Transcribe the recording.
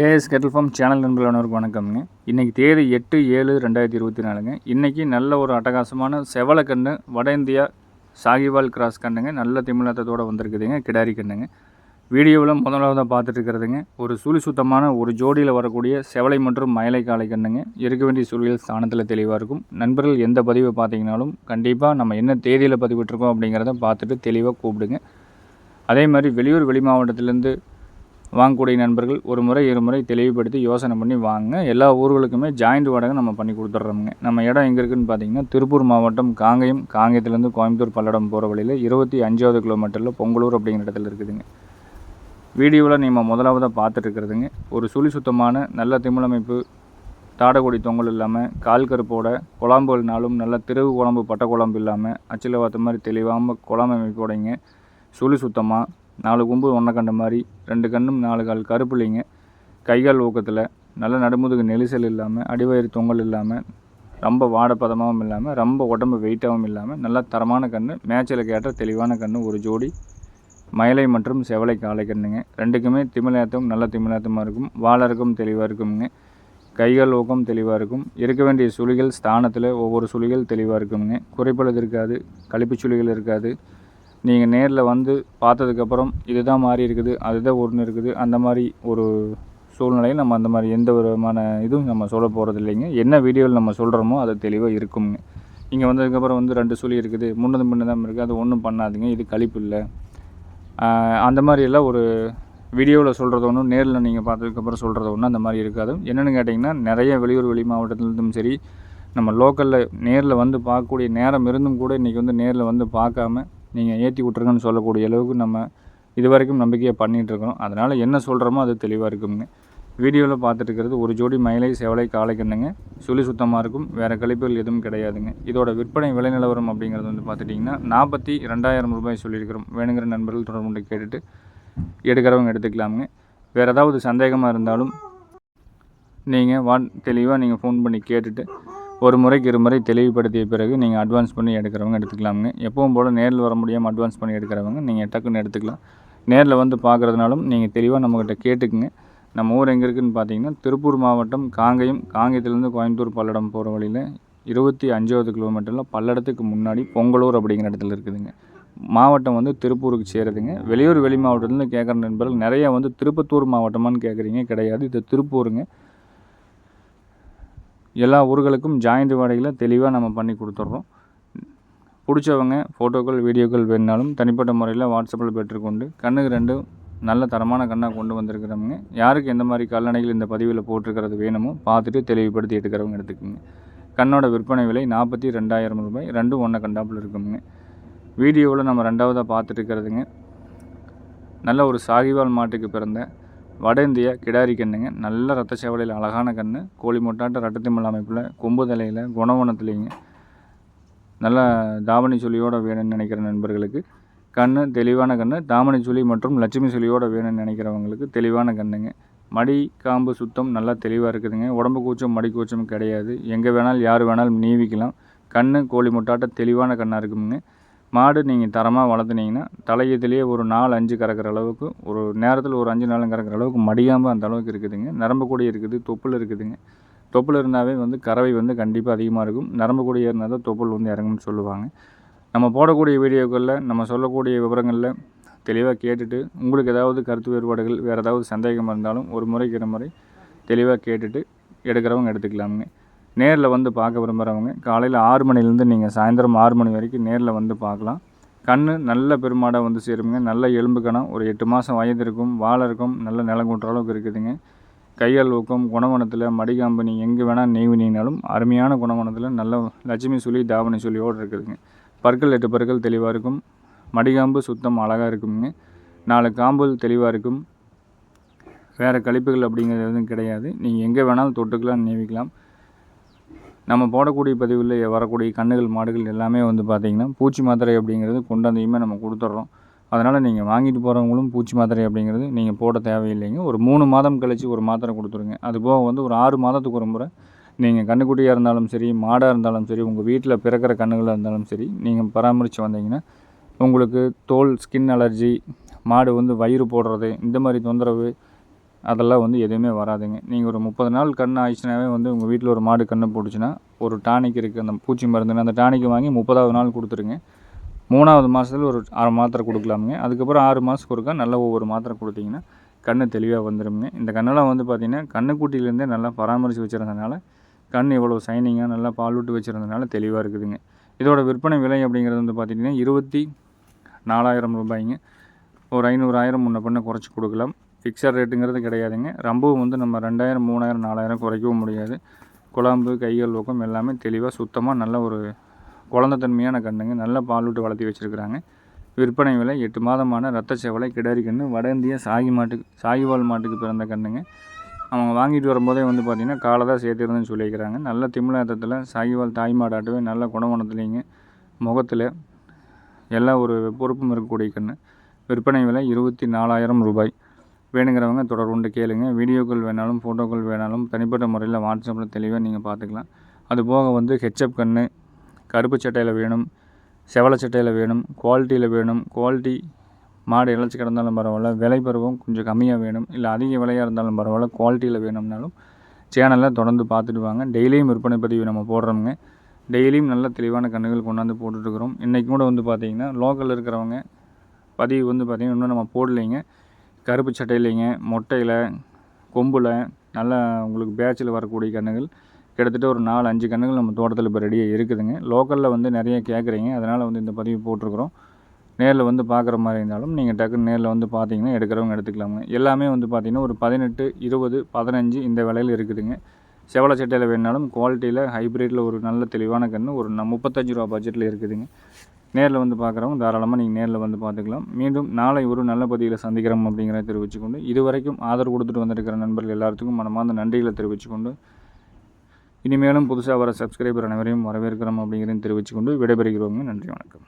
KS cattle farm channel நண்பர்களானவருக்கு வணக்கம்ங்க. இன்றைக்கி தேதி எட்டு ஏழு ரெண்டாயிரத்தி இருபத்தி நாலுங்க. இன்றைக்கி நல்ல ஒரு அட்டகாசமான செவலை கன்று வட இந்தியா சாகிவால் கிராஸ் கண்ணுங்க. நல்ல திமிழத்தத்தோடு வந்திருக்குதுங்க கிடாரி கண்ணுங்க. வீடியோவில் முதலாவதாக பார்த்துட்டு இருக்கிறதுங்க ஒரு சுழி சுத்தமான ஒரு ஜோடியில் வரக்கூடிய செவலை மற்றும் மயிலை காலை கண்ணுங்க. இருக்க வேண்டிய சூழல் ஸ்தானத்தில் தெளிவாக இருக்கும். நண்பர்கள் எந்த பதிவை பார்த்தீங்கனாலும் கண்டிப்பாக நம்ம என்ன தேதியில் பதிவிட்டிருக்கோம் அப்படிங்கிறத பார்த்துட்டு தெளிவாக கூப்பிடுங்க. அதே மாதிரி வெளியூர் வெளி மாவட்டத்திலேருந்து வாங்கக்கூடிய நண்பர்கள் ஒரு முறை இருமுறை தெளிவுபடுத்தி யோசனை பண்ணி வாங்க எல்லா ஊர்களுக்குமே ஜாயிண்ட் வாடகை நம்ம பண்ணி கொடுத்துட்றோமுங்க நம்ம இடம் எங்கே இருக்குதுன்னு பார்த்தீங்கன்னா திருப்பூர் மாவட்டம் காங்கயம். காங்கயத்துலேருந்து கோயம்புத்தூர் பல்லடம் போகிற வழியில் இருபத்தி அஞ்சாவது கிலோமீட்டரில் பொங்கலூர் அப்படிங்கிற இடத்துல இருக்குதுங்க. வீடியோவில் நம்ம முதலாவதாக பார்த்துட்டு இருக்கிறதுங்க. ஒரு சுழி சுத்தமான நல்ல திமிழமைப்பு தாடகொடி தொங்கல் இல்லாமல் கால் கருப்போட குழம்புகள்னாலும் நல்ல திருவு குழம்பு பட்டை குழம்பு இல்லாமல் அச்சில் பார்த்த மாதிரி தெளிவாமல் குழம்பு அமைப்போடைங்க. சுழி சுத்தமாக நாலு கொம்பு ஒன்றை கண்ட மாதிரி ரெண்டு கண்ணும் நாலு கால் கருப்புலிங்க. கைகால் ஊக்கத்தில் நல்ல நடுமுதுகு நெரிசல் இல்லாமல் அடிவயிறு தொங்கல் இல்லாமல் ரொம்ப வாடப்பதமாகவும் இல்லாமல் ரொம்ப உடம்பு வெயிட்டாகவும் இல்லாமல் நல்ல தரமான கன்று மேய்ச்சலுக்கு ஏற்ற தெளிவான கன்று ஒரு ஜோடி. மயிலை மற்றும் செவலை காலை கண்ணுங்க. ரெண்டுக்குமே திமிழாத்தம் நல்ல திமிழாத்தமாக இருக்கும். வாழறக்கும் தெளிவாக இருக்குங்க கைகள் ஊக்கம் தெளிவாக இருக்கும். இருக்க வேண்டிய சுழிகள் ஸ்தானத்தில் ஒவ்வொரு சுழிகள் தெளிவாக இருக்குங்க குறைப்பழுது இருக்காது கழிப்பு சுழிகள் இருக்காது. நீங்கள் நேரில் வந்து பார்த்ததுக்கப்புறம் இதுதான் மாறி இருக்குது அதுதான் ஒன்று இருக்குது அந்த மாதிரி ஒரு சூழ்நிலையில் நம்ம அந்த மாதிரி எந்த விதமான இதுவும் நம்ம சொல்ல போகிறது இல்லைங்க என்ன வீடியோவில் நம்ம சொல்கிறோமோ அது தெளிவாக இருக்குங்க. இங்கே வந்ததுக்கப்புறம் வந்து ரெண்டு சுழி இருக்குது முன்னது முன்னதான் இருக்குது அது ஒன்றும் பண்ணாதுங்க இது கழிப்பு இல்லை. அந்த மாதிரி எல்லாம் ஒரு வீடியோவில் சொல்கிறது ஒன்றும் நேரில் நீங்கள் பார்த்ததுக்கப்புறம் சொல்கிறது ஒன்றும் அந்த மாதிரி இருக்காது. என்னென்னு கேட்டிங்கன்னா நிறைய வெளியூர் வெளி மாவட்டத்துலேருந்தும் சரி நம்ம லோக்கலில் நேரில் வந்து பார்க்கக்கூடிய நேரம் இருந்தும் கூட இன்றைக்கி வந்து நேரில் வந்து பார்க்காம நீங்கள் ஏற்றி விட்ருங்கன்னு சொல்லக்கூடிய அளவுக்கு நம்ம இது வரைக்கும் நம்பிக்கையை பண்ணிகிட்ருக்கோம் அதனால் என்ன சொல்கிறோமோ அது தெளிவாக இருக்குங்க. வீடியோவில் பார்த்துட்டு இருக்கிறது ஒரு ஜோடி மயிலை செவலை காலைக்கண்ணுங்க சுழி சுத்தமாக இருக்கும் வேறு கழிப்புகள் எதுவும் கிடையாதுங்க. இதோட விற்பனை விலை நிலவரம் அப்படிங்கிறது வந்து பார்த்துட்டிங்கன்னா நாற்பத்தி ரெண்டாயிரம் ரூபாய் சொல்லியிருக்கிறோம். வேணுங்கிற நண்பர்கள் தொடர்பு கேட்டுட்டு எடுக்கிறவங்க எடுத்துக்கலாமுங்க. வேறு ஏதாவது சந்தேகமாக இருந்தாலும் நீங்கள் வா தெளிவாக நீங்கள் ஃபோன் பண்ணி கேட்டுட்டு ஒரு முறைக்கு இரு முறை தெளிவுபடுத்திய பிறகு நீங்கள் அட்வான்ஸ் பண்ணி எடுக்கிறவங்க எடுத்துக்கலாமுங்க. எப்பவும் போல் நேரில் வர முடியாமல் அட்வான்ஸ் பண்ணி எடுக்கிறவங்க நீங்கள் டக்குன்னு எடுத்துக்கலாம். நேரில் வந்து பார்க்குறதுனாலும் நீங்கள் தெளிவாக நம்மக்கிட்ட கேட்டுக்குங்க. நம்ம ஊர் எங்கே இருக்குதுன்னு பார்த்தீங்கன்னா திருப்பூர் மாவட்டம் காங்கயம் காங்கயத்துலேருந்து கோயம்புத்தூர் பல்லடம் போகிற வழியில் இருபத்தி அஞ்சாவது கிலோமீட்டரில் பல்லடத்துக்கு முன்னாடி பொங்கலூர் அப்படிங்கிற இடத்துல இருக்குதுங்க. மாவட்டம் வந்து திருப்பூருக்கு சேருதுங்க. வெளியூர் வெளி மாவட்டத்துலேருந்து கேட்குற நண்பர்கள் நிறையா வந்து திருப்பத்தூர் மாவட்டமானு கேட்குறீங்க கிடையாது. இது திருப்பூருங்க. எல்லா ஊர்களுக்கும் ஜாயிண்ட் வாடகையில் தெளிவாக நம்ம பண்ணி கொடுத்துட்றோம். பிடிச்சவங்க ஃபோட்டோக்கள் வீடியோக்கள் வேணுனாலும் தனிப்பட்ட முறையில் வாட்ஸ்அப்பில் பெற்றுக்கொண்டு கண்ணுக்கு ரெண்டும் நல்ல தரமான கண்ணாக கொண்டு வந்திருக்கிறவங்க. யாருக்கு எந்த மாதிரி கால்நடைகள் இந்த பதிவில் போட்டிருக்கிறது வேணுமோ பார்த்துட்டு தெளிவுபடுத்தி எடுக்கிறவங்க எடுத்துக்கோங்க. கண்ணோட விற்பனை விலை நாற்பத்தி ரெண்டாயிரம் ரூபாய். ரெண்டும் ஒன்றை கண்டாப்பில் இருக்குங்க. வீடியோவில் நம்ம ரெண்டாவதாக பார்த்துட்டு இருக்கிறதுங்க. நல்ல ஒரு சாகிவால் மாட்டுக்கு பிறந்த வட இந்தியா கிடாரி கண்ணுங்க. நல்ல ரத்த சேவலையில் அழகான கன்று கோழி மொட்டாட்ட ரட்டத்திமல் அமைப்பில் கொம்பு தலையில் குணவனத்துலேங்க. நல்ல தாமணி சுழியோடு வேணும்னு நினைக்கிற நண்பர்களுக்கு கண் தெளிவான கண் தாமணி சுழி மற்றும் லட்சுமி சுழியோடு வேணும்னு நினைக்கிறவங்களுக்கு தெளிவான கண்ணுங்க. மடி காம்பு சுத்தம் நல்லா தெளிவாக இருக்குதுங்க. உடம்பு கூச்சம் மடி கூச்சம் கிடையாது. எங்கே வேணாலும் யார் வேணாலும் நீவிக்கலாம். கண் கோழி முட்டாட்ட தெளிவான கண்ணாக இருக்குங்க மாடு நீங்கள் தரமாக வளர்த்துனீங்கன்னா தலையத்துலேயே ஒரு நாலு அஞ்சு கறக்கிற அளவுக்கு ஒரு நேரத்தில் ஒரு அஞ்சு நாளும் கறக்கிற அளவுக்கு மடியாமல் அந்த அளவுக்கு இருக்குதுங்க. நரம்பு கூட இருக்குது தொப்புள் இருக்குதுங்க. தொப்புள் இருந்தாவே வந்து கறவை வந்து கண்டிப்பாக அதிகமாக இருக்கும். நரம்பு கூட இருந்தால் தான் தொப்புள் வந்து இறங்கும்னு சொல்லுவாங்க. நம்ம போடக்கூடிய வீடியோக்களில் நம்ம சொல்லக்கூடிய விவரங்களில் தெளிவாக கேட்டுட்டு உங்களுக்கு ஏதாவது கருத்து வேறுபாடுகள் வேறு ஏதாவது சந்தேகம் இருந்தாலும் ஒரு முறைக்கு முறை தெளிவாக கேட்டுட்டு எடுக்கிறவங்க எடுத்துக்கலாமுங்க. நேரில் வந்து பார்க்க விரும்புகிறவங்க காலையில் ஆறு மணிலேருந்து நீங்கள் சாயந்தரம் ஆறு மணி வரைக்கும் நேரில் வந்து பார்க்கலாம். கண் நல்ல பெருமாடாக வந்து சேருங்க. நல்ல எலும்பு கணம் ஒரு எட்டு மாதம் வயது இருக்கும் வாழை இருக்கும் நல்ல நிலம் கூட்டுற அளவுக்கு இருக்குதுங்க. கையால் ஊக்கம் குணவனத்தில் மடிகாம்பு நீங்கள் எங்கே வேணால் நெய்வினீங்கனாலும் அருமையான குணவனத்தில் நல்ல லட்சுமி சொல்லி தாவணி சொல்லியோடு இருக்குதுங்க. பற்கள் எட்டு பற்கள் தெளிவாக இருக்கும். மடிகாம்பு சுத்தம் அழகாக இருக்குங்க. நாலு காம்புகள் தெளிவாக இருக்கும். வேறு கழிப்புகள் அப்படிங்கிறது எதுவும் கிடையாது. நீங்கள் எங்கே வேணாலும் தொட்டுக்கலாம் நீவிக்கலாம். நம்ம போடக்கூடிய பதிவில் வரக்கூடிய கண்ணுகள் மாடுகள் எல்லாமே வந்து பார்த்திங்கன்னா பூச்சி மாத்திரை அப்படிங்கிறது கொண்டாந்தையுமே நம்ம கொடுத்துட்றோம் அதனால் நீங்கள் வாங்கிட்டு போகிறவங்களும் பூச்சி மாத்திரை அப்படிங்கிறது நீங்கள் போட தேவையில்லைங்க. ஒரு மூணு மாதம் கழித்து ஒரு மாத்திரை கொடுத்துருங்க. அது போக வந்து ஒரு ஆறு மாதத்துக்கு ஒரு முறை நீங்கள் கண்ணுக்குட்டியாக இருந்தாலும் சரி மாடாக இருந்தாலும் சரி உங்கள் வீட்டில் பிறக்கிற கண்ணுகளாக இருந்தாலும் சரி நீங்கள் பராமரித்து வந்தீங்கன்னா உங்களுக்கு தோல் ஸ்கின் அலர்ஜி மாடு வந்து வயிறு போடுறது இந்த மாதிரி தொந்தரவு அதெல்லாம் வந்து எதுவுமே வராதுங்க. நீங்கள் ஒரு முப்பது நாள் கன்று ஆயிடுச்சுனாவே வந்து உங்கள் வீட்டில் ஒரு மாடு கன்று போட்டுச்சுன்னா ஒரு டானிக் இருக்குது அந்த பூச்சி மருந்துன்னு அந்த டானிக் வாங்கி முப்பதாவது நாள் கொடுத்துருங்க. மூணாவது மாதத்துல ஒரு ஆறு மாத்திரை கொடுக்கலாமுங்க. அதுக்கப்புறம் ஆறு மாதத்துக்கு ஒருக்கா நல்ல ஒவ்வொரு மாத்திரை கொடுத்தீங்கன்னா கன்று தெளிவாக வந்துடுங்க இந்த கண்ணெல்லாம் வந்து பார்த்திங்கன்னா கண்ணுக்குட்டியிலேருந்தே நல்லா பராமரித்து வச்சுருந்ததுனால கண் இவ்வளோ சைனிங்காக நல்லா பால் விட்டு வச்சுருந்தனால தெளிவாக இருக்குதுங்க. இதோட விற்பனை விலை அப்படிங்கிறது வந்து பார்த்திங்கன்னா இருபத்தி நாலாயிரம் ரூபாய்ங்க. ஒரு ஐநூறாயிரம் முன்ன பண்ண குறைச்சி கொடுக்கலாம். ஃபிக்ஸட் ரேட்டுங்கிறது கிடையாதுங்க. ரொம்பவும் வந்து நம்ம ரெண்டாயிரம் மூணாயிரம் நாலாயிரம் குறைக்கவும் முடியாது. குழம்பு கைகள் பக்கம் எல்லாமே தெளிவாக சுத்தமாக நல்ல ஒரு குழந்தத்தன்மையான கண்ணுங்க நல்ல பால் விட்டு வளர்த்தி வச்சுருக்குறாங்க. விற்பனை விலை எட்டு மாதமான ரத்த செவலை கிடாரி கன்று வட இந்திய சாகி மாட்டுக்கு சாகிவால் மாட்டுக்கு பிறந்த கண்ணுங்க அவங்க வாங்கிட்டு வரும்போதே வந்து பார்த்திங்கன்னா காலை தான் சேர்த்துருந்துன்னு சொல்லியிருக்கிறாங்க. நல்ல திமிழாத்தத்தில் சாகிவால் தாய் மாடாட்டவே நல்ல குணவனத்துலேங்க. முகத்தில் எல்லா ஒரு பொறுப்பும் இருக்கக்கூடிய கன்று. விற்பனை விலை இருபத்தி நாலாயிரம் ரூபாய். வேணுங்கிறவங்க தொடர்புண்டு கேளுங்க. வீடியோக்கள் வேணாலும் ஃபோட்டோக்கள் வேணாலும் தனிப்பட்ட முறையில் வாட்ஸ்அப்பில் தெளிவாக நீங்கள் பார்த்துக்கலாம் அது போக வந்து ஹெச்எப் கன்று கருப்பு சட்டையில் வேணும் செவலை சட்டையில் வேணும் குவாலிட்டியில் வேணும் குவாலிட்டி மாடு இழைச்சி கிடந்தாலும் பரவாயில்ல விலை பருவம் கொஞ்சம் கம்மியாக வேணும் இல்லை அதிக விலையாக இருந்தாலும் பரவாயில்ல குவாலிட்டியில் வேணும்னாலும் சேனலில் தொடர்ந்து பார்த்துட்டு வாங்க. டெய்லியும் விற்பனை பதிவு நம்ம போடுறோங்க டெய்லியும் நல்ல தெளிவான கண்ணுகள் கொண்டாந்து போட்டுட்ருக்குறோம் இன்றைக்கி கூட வந்து பார்த்திங்கன்னா லோக்கலில் இருக்கிறவங்க பதிவு வந்து பார்த்திங்கன்னா இன்னும் நம்ம போடலைங்க. கருப்பு சட்டையிலைங்க மொட்டையில் கொம்பில் நல்லா உங்களுக்கு பேட்சில் வரக்கூடிய கன்றுகள். கிட்டத்தட்ட ஒரு நாலு அஞ்சு கன்றுகள் நம்ம தோட்டத்தில் இப்போ ரெடியாக இருக்குதுங்க. லோக்கலில் வந்து நிறைய கேட்குறீங்க அதனால் வந்து இந்த பதிவு போட்டிருக்குறோம். நேரில் வந்து பார்க்குற மாதிரி இருந்தாலும் நீங்கள் டக்குன்னு நேரில் வந்து பார்த்தீங்கன்னா எடுக்கிறவங்க எடுத்துக்கலாங்க எல்லாமே வந்து பார்த்திங்கன்னா ஒரு பதினெட்டு இருபது பதினஞ்சு இந்த விலையில் இருக்குதுங்க. செவலை சட்டையில் வேணாலும் குவாலிட்டியில் ஹைப்ரிட்டில் ஒரு நல்ல தெளிவான கன்று ஒரு ந முப்பத்தஞ்சு ரூபா பட்ஜெட்டில் இருக்குதுங்க. நேரில் வந்து பார்க்குறவங்க தாராளமாக நீங்கள் நேரில் வந்து பார்த்துக்கலாம் மீண்டும் நாளை ஒரு நல்ல பதிவில் சந்திக்கிறோம் அப்படிங்கிறத தெரிவிச்சுக்கொண்டு இதுவரைக்கும் ஆதரவு கொடுத்துட்டு வந்திருக்கிற நண்பர்கள் எல்லாத்துக்கும் மனமார்ந்த நன்றிகளை தெரிவிச்சுக்கொண்டு இனிமேலும் புதுசாக வர சப்ஸ்கிரைபர் அனைவரையும் வரவேற்கிறோம் அப்படிங்கிறதையும் தெரிவித்துக்கொண்டு விடைபெறுகிறோங்க. நன்றி வணக்கம்.